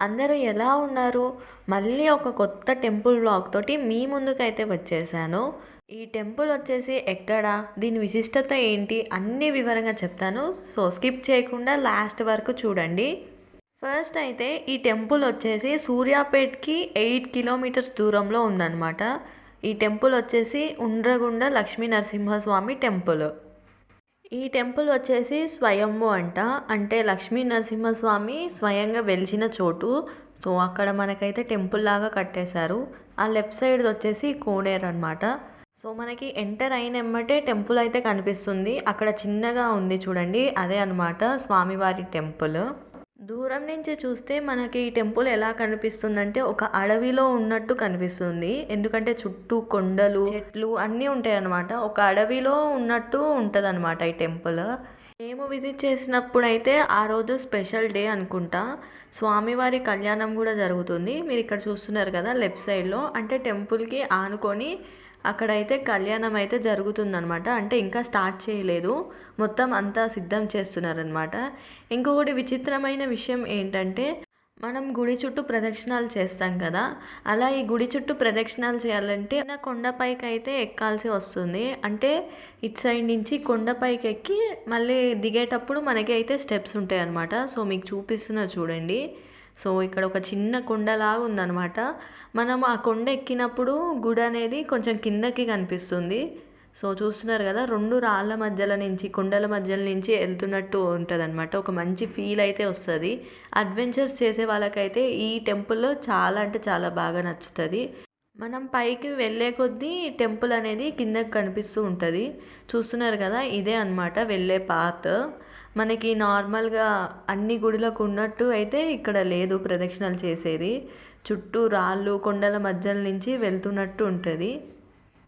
అందరూ ఎలా ఉన్నారు? మళ్ళీ ఒక కొత్త టెంపుల్ బ్లాగ్ తోటి మీ ముందుకైతే వచ్చేసాను. ఈ టెంపుల్ వచ్చేసి ఎక్కడ? దీని విశిష్టత ఏంటి? అన్ని వివరంగా చెప్తాను. సో స్కిప్ చేయకుండా లాస్ట్ వరకు చూడండి. ఫస్ట్ అయితే ఈ టెంపుల్ వచ్చేసి సూర్యాపేట్కి ఎయిట్ కిలోమీటర్స్ దూరంలో ఉందన్నమాట. ఈ టెంపుల్ వచ్చేసి ఉండ్రగుండ లక్ష్మీ నరసింహస్వామి టెంపుల్. ఈ టెంపుల్ వచ్చేసి స్వయంభు అంట. అంటే లక్ష్మీ నరసింహస్వామి స్వయంగా వెలిచిన చోటు. సో అక్కడ మనకైతే టెంపుల్ లాగా కట్టేశారు. ఆ లెఫ్ట్ సైడ్ వచ్చేసి కోనేరు అనమాట సో మనకి ఎంటర్ అయిన ఎమ్మటే టెంపుల్ అయితే కనిపిస్తుంది. అక్కడ చిన్నగా ఉంది చూడండి. అదే అనమాట స్వామివారి టెంపుల్. దూరం నుంచి చూస్తే మనకి ఈ టెంపుల్ ఎలా కనిపిస్తుందంటే ఒక అడవిలో ఉన్నట్టు కనిపిస్తుంది. ఎందుకంటే చుట్టూ కొండలు చెట్లు అన్నీ ఉంటాయి అన్నమాట ఒక అడవిలో ఉన్నట్టు ఉంటుంది ఈ టెంపుల్. మేము విజిట్ చేసినప్పుడు అయితే ఆ రోజు స్పెషల్ డే అనుకుంటా. స్వామివారి కళ్యాణం కూడా జరుగుతుంది. మీరు ఇక్కడ చూస్తున్నారు కదా లెఫ్ట్ సైడ్లో. అంటే టెంపుల్కి ఆనుకొని అక్కడైతే కళ్యాణం అయితే జరుగుతుందనమాట అంటే ఇంకా స్టార్ట్ చేయలేదు. మొత్తం అంతా సిద్ధం చేస్తున్నారనమాట ఇంకొకటి విచిత్రమైన విషయం ఏంటంటే మనం గుడి చుట్టూ ప్రదక్షిణాలు చేస్తాం కదా. అలా ఈ గుడి చుట్టూ ప్రదక్షిణాలు చేయాలంటే నా కొండపైకి అయితే ఎక్కాల్సి వస్తుంది. అంటే ఇటు సైడ్ నుంచి కొండపైకి ఎక్కి మళ్ళీ దిగేటప్పుడు మనకి అయితే స్టెప్స్ ఉంటాయి అన్నమాట సో మీకు చూపిస్తున్నా చూడండి. సో ఇక్కడ ఒక చిన్న కొండలాగా ఉందన్నమాట. మనం ఆ కొండ ఎక్కినప్పుడు గుడి అనేది కొంచెం కిందకి కనిపిస్తుంది. సో చూస్తున్నారు కదా రెండు రాళ్ళ మధ్యలో నుంచి కొండల మధ్యల నుంచి వెళ్తున్నట్టు ఉంటుంది అనమాట ఒక మంచి ఫీల్ అయితే వస్తుంది. అడ్వెంచర్స్ చేసే వాళ్ళకైతే ఈ టెంపుల్లో చాలా అంటే చాలా బాగా నచ్చుతుంది. మనం పైకి వెళ్ళే కొద్దీ టెంపుల్ అనేది కిందకి కనిపిస్తూ ఉంటుంది. చూస్తున్నారు కదా ఇదే అనమాట వెళ్ళే పాత్. మనకి నార్మల్గా అన్ని గుడిలకు ఉన్నట్టు అయితే ఇక్కడ లేదు ప్రదక్షిణలు చేసేది. చుట్టూ రాళ్ళు కొండల మధ్యల నుంచి వెళ్తున్నట్టు ఉంటుంది.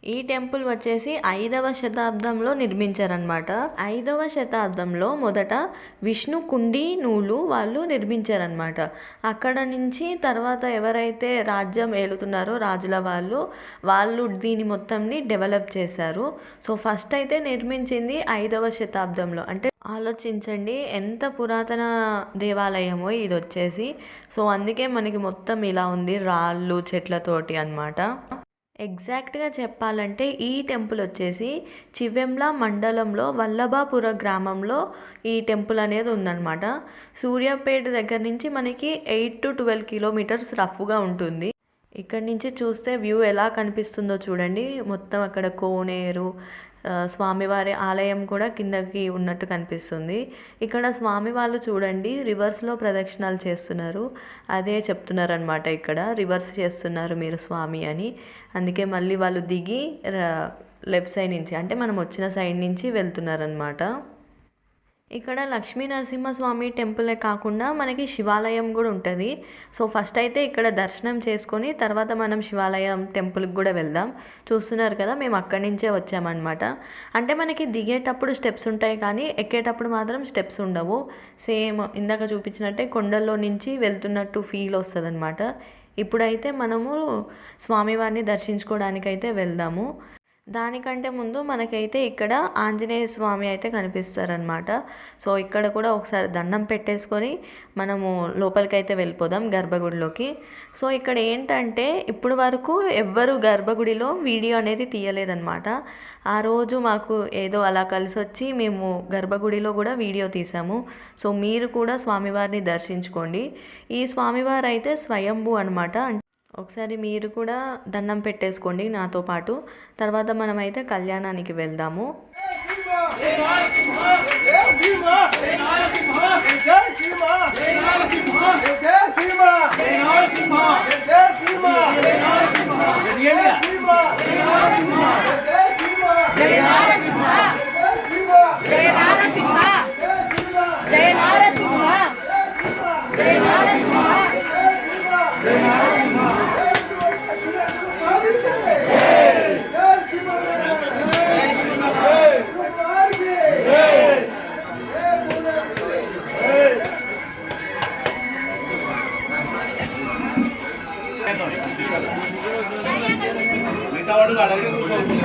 ఈ టెంపుల్ వచ్చేసి ఐదవ శతాబ్దంలో నిర్మించారనమాట ఐదవ శతాబ్దంలో మొదట విష్ణు కుండి నూలు వాళ్ళు నిర్మించారనమాట అక్కడ నుంచి తర్వాత ఎవరైతే రాజ్యం ఏలుతున్నారో రాజుల వాళ్ళు వాళ్ళు దీని మొత్తంని డెవలప్ చేశారు. సో ఫస్ట్ అయితే నిర్మించింది ఐదవ శతాబ్దంలో. అంటే ఆలోచించండి ఎంత పురాతన దేవాలయమో ఇది వచ్చేసి. సో అందుకే మనకి మొత్తం ఇలా ఉంది రాళ్ళు చెట్లతోటి అనమాట ఎగ్జాక్ట్గా చెప్పాలంటే ఈ టెంపుల్ వచ్చేసి చివెంల మండలంలో వల్లభాపుర గ్రామంలో ఈ టెంపుల్ అనేది ఉందన్నమాట. సూర్యాపేట దగ్గర నుంచి మనకి ఎయిట్ టు ట్వెల్వ్ కిలోమీటర్స్ రఫ్గా ఉంటుంది. ఇక్కడ నుంచి చూస్తే వ్యూ ఎలా కనిపిస్తుందో చూడండి. మొత్తం అక్కడ కోనేరు స్వామివారి ఆలయం కూడా కిందకి ఉన్నట్టు కనిపిస్తుంది. ఇక్కడ స్వామి వాళ్ళు చూడండి రివర్స్లో ప్రదక్షిణాలు చేస్తున్నారు. అదే చెప్తున్నారు అనమాట ఇక్కడ రివర్స్ చేస్తున్నారు మీరు స్వామి అని. అందుకే మళ్ళీ వాళ్ళు దిగి లెఫ్ట్ సైడ్ నుంచి అంటే మనం వచ్చిన సైడ్ నుంచి వెళ్తున్నారనమాట ఇక్కడ లక్ష్మీ నరసింహస్వామి టెంపులే కాకుండా మనకి శివాలయం కూడా ఉంటుంది. సో ఫస్ట్ అయితే ఇక్కడ దర్శనం చేసుకొని తర్వాత మనం శివాలయం టెంపుల్కి కూడా వెళ్దాం. చూస్తున్నారు కదా మేము అక్కడి నుంచే వచ్చామన్నమాట. అంటే మనకి దిగేటప్పుడు స్టెప్స్ ఉంటాయి కానీ ఎక్కేటప్పుడు మాత్రం స్టెప్స్ ఉండవు. సేమ్ ఇందాక చూపించినట్టే కొండల్లో నుంచి వెళ్తున్నట్టు ఫీల్ వస్తుంది అనమాట ఇప్పుడైతే మనము స్వామివారిని దర్శించుకోవడానికైతే వెళ్దాము. దానికంటే ముందు మనకైతే ఇక్కడ ఆంజనేయ స్వామి అయితే కనిపిస్తారనమాట సో ఇక్కడ కూడా ఒకసారి దండం పెట్టేసుకొని మనము లోపలికైతే వెళ్ళిపోదాం గర్భగుడిలోకి. సో ఇక్కడ ఏంటంటే ఇప్పుడు వరకు ఎవ్వరు గర్భగుడిలో వీడియో అనేది తీయలేదన్నమాట. ఆ రోజు మాకు ఏదో అలా కలిసి వచ్చి మేము గర్భగుడిలో కూడా వీడియో తీసాము. సో మీరు కూడా స్వామివారిని దర్శించుకోండి. ఈ స్వామివారు అయితే స్వయంభూ అనమాట ఒకసారి మీరు కూడా దండం పెట్టేసుకోండి నాతో పాటు తర్వాత మనమైతే కళ్యాణానికి వెళ్దాము మిగతా వాళ్ళు వాళ్ళ దగ్గర కూర్చోవచ్చు.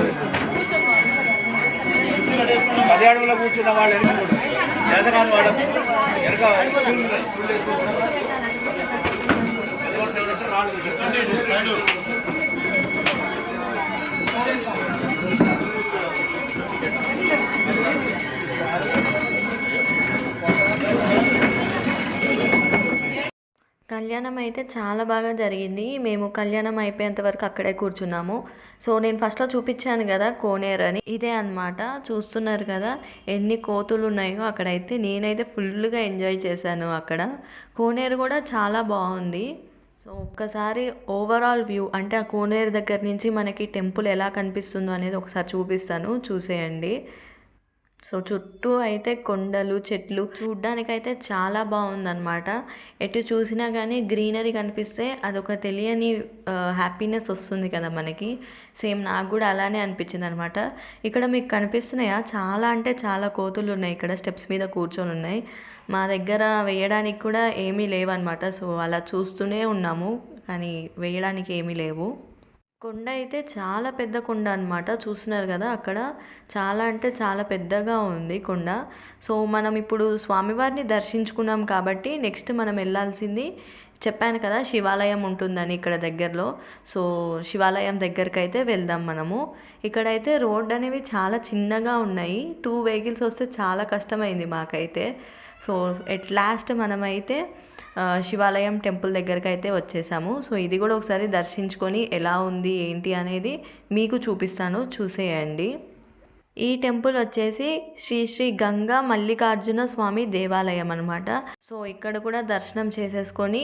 పది అడుగులో కూర్చున్న వాళ్ళు వెనక చేతనాలు వాళ్ళకు వెనక కళ్యాణం అయితే చాలా బాగా జరిగింది. మేము కళ్యాణం అయిపోయేంత వరకు అక్కడే కూర్చున్నాము. సో నేను ఫస్ట్లో చూపించాను కదా కోనేరు అని. ఇదే అన్నమాట. చూస్తున్నారు కదా ఎన్ని కోతులు ఉన్నాయో అక్కడైతే. నేనైతే ఫుల్గా ఎంజాయ్ చేశాను అక్కడ. కోనేరు కూడా చాలా బాగుంది. సో ఒక్కసారి ఓవరాల్ వ్యూ అంటే ఆ కోనేరు దగ్గర నుంచి మనకి టెంపుల్ ఎలా కనిపిస్తుందో అనేది ఒకసారి చూపిస్తాను. చూసేయండి. సో చుట్టూ అయితే కొండలు చెట్లు చూడ్డానికైతే చాలా బాగుందన్నమాట. ఎటు చూసినా కానీ గ్రీనరీ కనిపిస్తే అదొక తెలియని హ్యాపీనెస్ వస్తుంది కదా మనకి. సేమ్ నాకు కూడా అలానే అనిపించింది అనమాట ఇక్కడ మీకు కనిపిస్తున్నాయా? చాలా అంటే చాలా కోతులు ఉన్నాయి ఇక్కడ స్టెప్స్ మీద కూర్చొని ఉన్నాయి. మా దగ్గర వేయడానికి కూడా ఏమీ లేవన్నమాట. సో అలా చూస్తూనే ఉన్నాము కానీ వేయడానికి ఏమీ లేవు. కొండ అయితే చాలా పెద్ద కొండ అనమాట చూస్తున్నారు కదా అక్కడ. చాలా అంటే చాలా పెద్దగా ఉంది కొండ. సో మనం ఇప్పుడు స్వామివారిని దర్శించుకున్నాం కాబట్టి నెక్స్ట్ మనం వెళ్ళాల్సింది చెప్పాను కదా శివాలయం ఉంటుందని ఇక్కడ దగ్గరలో. సో శివాలయం దగ్గరికి అయితే వెళ్దాం మనము. ఇక్కడైతే రోడ్ అనేవి చాలా చిన్నగా ఉన్నాయి. టూ వెహికల్స్ వస్తే చాలా కష్టమైంది మాకైతే. సో ఎట్ లాస్ట్ మనమైతే శివాలయం టెంపుల్ దగ్గరికి అయితే వచ్చేసాము. సో ఇది కూడా ఒకసారి దర్శించుకొని ఎలా ఉంది ఏంటి అనేది మీకు చూపిస్తాను. చూసేయండి. ఈ టెంపుల్ వచ్చేసి శ్రీ శ్రీ గంగా మల్లికార్జున స్వామి దేవాలయం అనమాట సో ఇక్కడ కూడా దర్శనం చేసేసుకొని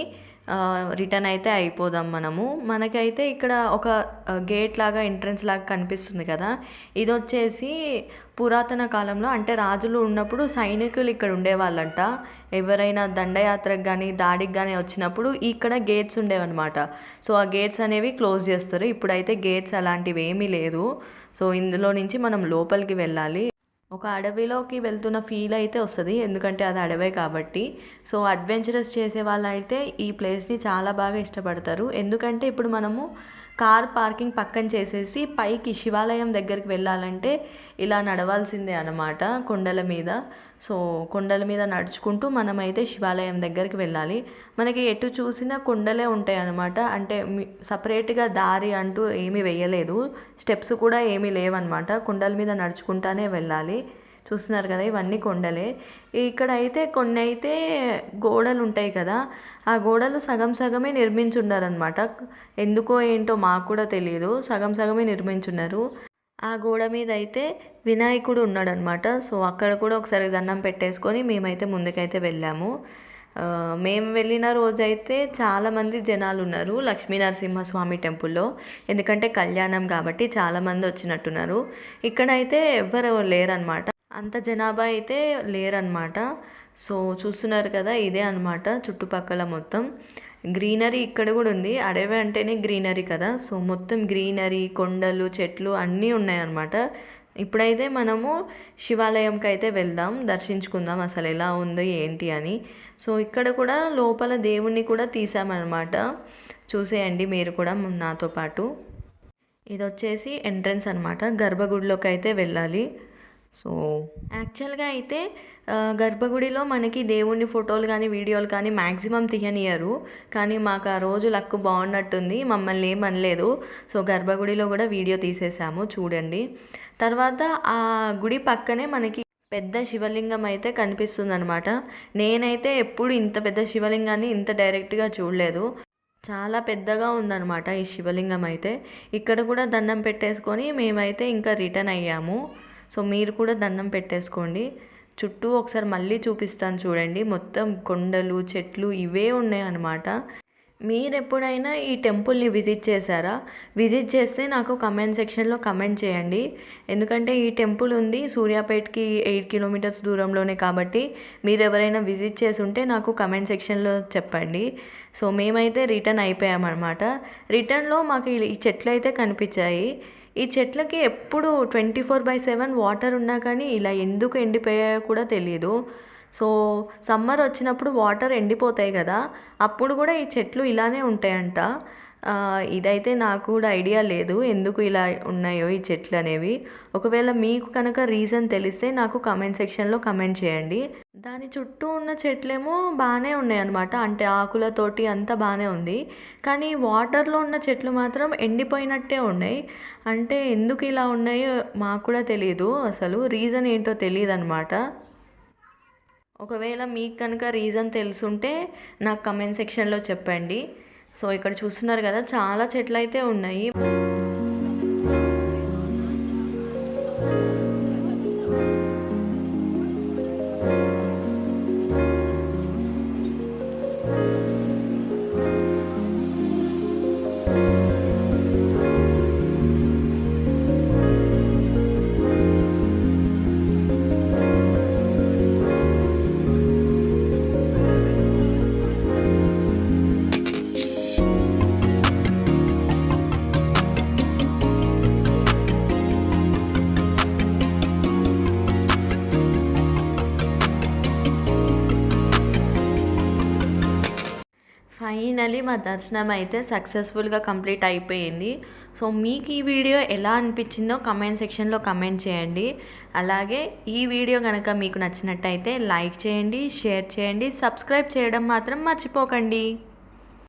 రిటర్న్ అయితే అయిపోదాం మనము. మనకైతే ఇక్కడ ఒక గేట్ లాగా ఎంట్రన్స్ లాగా కనిపిస్తుంది కదా. ఇది వచ్చేసి పురాతన కాలంలో అంటే రాజులు ఉన్నప్పుడు సైనికులు ఇక్కడ ఉండేవాళ్ళంట. ఎవరైనా దండయాత్రకు కానీ దాడికి కానీ వచ్చినప్పుడు ఇక్కడ గేట్స్ ఉండేవన్నమాట. సో ఆ గేట్స్ అనేవి క్లోజ్ చేస్తారు. ఇప్పుడైతే గేట్స్ అలాంటివి ఏమీ లేదు. సో ఇందులో నుంచి మనం లోపలికి వెళ్ళాలి. ఒక అడవిలోకి వెళ్తున్న ఫీల్ అయితే వస్తుంది ఎందుకంటే అది అడవే కాబట్టి. సో అడ్వెంచరస్ చేసే వాళ్ళు అయితే ఈ ప్లేస్ని చాలా బాగా ఇష్టపడతారు. ఎందుకంటే ఇప్పుడు మనము కార్ పార్కింగ్ పక్కన చేసేసి పైకి శివాలయం దగ్గరికి వెళ్ళాలంటే ఇలా నడవాల్సిందే అనమాట కొండల మీద. సో కొండల మీద నడుచుకుంటూ మనమైతే శివాలయం దగ్గరికి వెళ్ళాలి. మనకి ఎటు చూసినా కొండలే ఉంటాయి అనమాట అంటే సపరేట్గా దారి అంటూ ఏమీ వేయలేదు స్టెప్స్ కూడా ఏమీ లేవన్నమాట. కొండల మీద నడుచుకుంటానే వెళ్ళాలి. చూస్తున్నారు కదా ఇవన్నీ కొండలే. ఇక్కడ అయితే కొన్ని అయితే గోడలు ఉంటాయి కదా ఆ గోడలు సగం సగమే నిర్మించున్నారనమాట ఎందుకో ఏంటో మాకు కూడా తెలియదు సగం సగమే నిర్మించున్నారు. ఆ గోడ మీద అయితే వినాయకుడు ఉన్నాడనమాట సో అక్కడ కూడా ఒకసారి దండం పెట్టేసుకొని మేమైతే ముందుకైతే వెళ్ళాము. మేము వెళ్ళిన రోజైతే చాలామంది జనాలు ఉన్నారు లక్ష్మీనరసింహస్వామి టెంపుల్లో. ఎందుకంటే కళ్యాణం కాబట్టి చాలామంది వచ్చినట్టున్నారు. ఇక్కడైతే ఎవ్వరు లేరనమాట అంత జనాభా అయితే లేరనమాట సో చూస్తున్నారు కదా ఇదే అనమాట చుట్టుపక్కల మొత్తం. గ్రీనరీ ఇక్కడ కూడా ఉంది. అడవి అంటేనే గ్రీనరీ కదా. సో మొత్తం గ్రీనరీ కొండలు చెట్లు అన్నీ ఉన్నాయన్నమాట. ఇప్పుడైతే మనము శివాలయంకి అయితే వెళ్దాం దర్శించుకుందాం అసలు ఎలా ఉంది ఏంటి అని. సో ఇక్కడ కూడా లోపల దేవుణ్ణి కూడా తీసామన్నమాట చూసేయండి మీరు కూడా నాతో పాటు. ఇది వచ్చేసి ఎంట్రన్స్ అనమాట గర్భగుడిలోకి అయితే వెళ్ళాలి. సో యాక్చువల్గా అయితే గర్భగుడిలో మనకి దేవుణ్ణి ఫోటోలు కానీ వీడియోలు కానీ మ్యాక్సిమం తీయనియరు. కానీ మాకు ఆ రోజు లక్ బాగున్నట్టుంది. మమ్మల్ని ఏమనలేదు సో గర్భగుడిలో కూడా వీడియో తీసేసాము చూడండి. తర్వాత ఆ గుడి పక్కనే మనకి పెద్ద శివలింగం అయితే కనిపిస్తుంది అనమాట నేనైతే ఎప్పుడు ఇంత పెద్ద శివలింగాన్ని ఇంత డైరెక్ట్గా చూడలేదు. చాలా పెద్దగా ఉందన్నమాట ఈ శివలింగం అయితే. ఇక్కడ కూడా దండం పెట్టేసుకొని మేమైతే ఇంకా రిటర్న్ అయ్యాము. సో మీరు కూడా దండం పెట్టేసుకోండి. చుట్టూ ఒకసారి మళ్ళీ చూపిస్తాను చూడండి. మొత్తం కొండలు చెట్లు ఇవే ఉన్నాయి అన్నమాట మీరు ఎప్పుడైనా ఈ టెంపుల్ని విజిట్ చేశారా? విజిట్ చేస్తే నాకు కమెంట్ సెక్షన్లో కమెంట్ చేయండి. ఎందుకంటే ఈ టెంపుల్ ఉంది సూర్యాపేట్కి ఎయిట్ కిలోమీటర్స్ దూరంలోనే కాబట్టి మీరు ఎవరైనా విజిట్ చేసి ఉంటే నాకు కమెంట్ సెక్షన్లో చెప్పండి. సో మేమైతే రిటర్న్ అయిపోయామన్నమాట. రిటర్న్లో మాకు ఈ- చెట్లు అయితే కనిపించాయి. ఈ చెట్లకి ఎప్పుడు twenty four by seven water ఉన్నా కానీ ఇలా ఎందుకు ఎండిపోయాయో కూడా తెలియదు సో సమ్మర్ వచ్చినప్పుడు వాటర్ ఎండిపోతాయి కదా అప్పుడు కూడా ఈ చెట్లు ఇలానే ఉంటాయంట. ఇదైతే నాకు కూడా ఐడియా లేదు ఎందుకు ఇలా ఉన్నాయో ఈ చెట్లు అనేవి. ఒకవేళ మీకు కనుక రీజన్ తెలిస్తే నాకు కమెంట్ సెక్షన్లో కమెంట్ చేయండి. దాని చుట్టూ ఉన్న చెట్లేమో బాగానే ఉన్నాయి అనమాట అంటే ఆకులతోటి అంతా బాగానే ఉంది. కానీ వాటర్లో ఉన్న చెట్లు మాత్రం ఎండిపోయినట్టే ఉన్నాయి. అంటే ఎందుకు ఇలా ఉన్నాయో మాకు కూడా తెలియదు అసలు రీజన్ ఏంటో తెలియదు అనమాట ఒకవేళ మీకు కనుక రీజన్ తెలుసుంటే నాకు కమెంట్ సెక్షన్లో చెప్పండి. సో ఇక్కడ చూస్తున్నారు కదా చాలా చెట్లు అయితే ఉన్నాయి. ఫైనలీ మా దర్శనం అయితే సక్సెస్ఫుల్గా కంప్లీట్ అయిపోయింది. సో మీకు ఈ వీడియో ఎలా అనిపించిందో కమెంట్ సెక్షన్లో కమెంట్ చేయండి. అలాగే ఈ వీడియో కనుక మీకు నచ్చినట్టయితే లైక్ చేయండి షేర్ చేయండి సబ్స్క్రైబ్ చేయడం మాత్రం మర్చిపోకండి.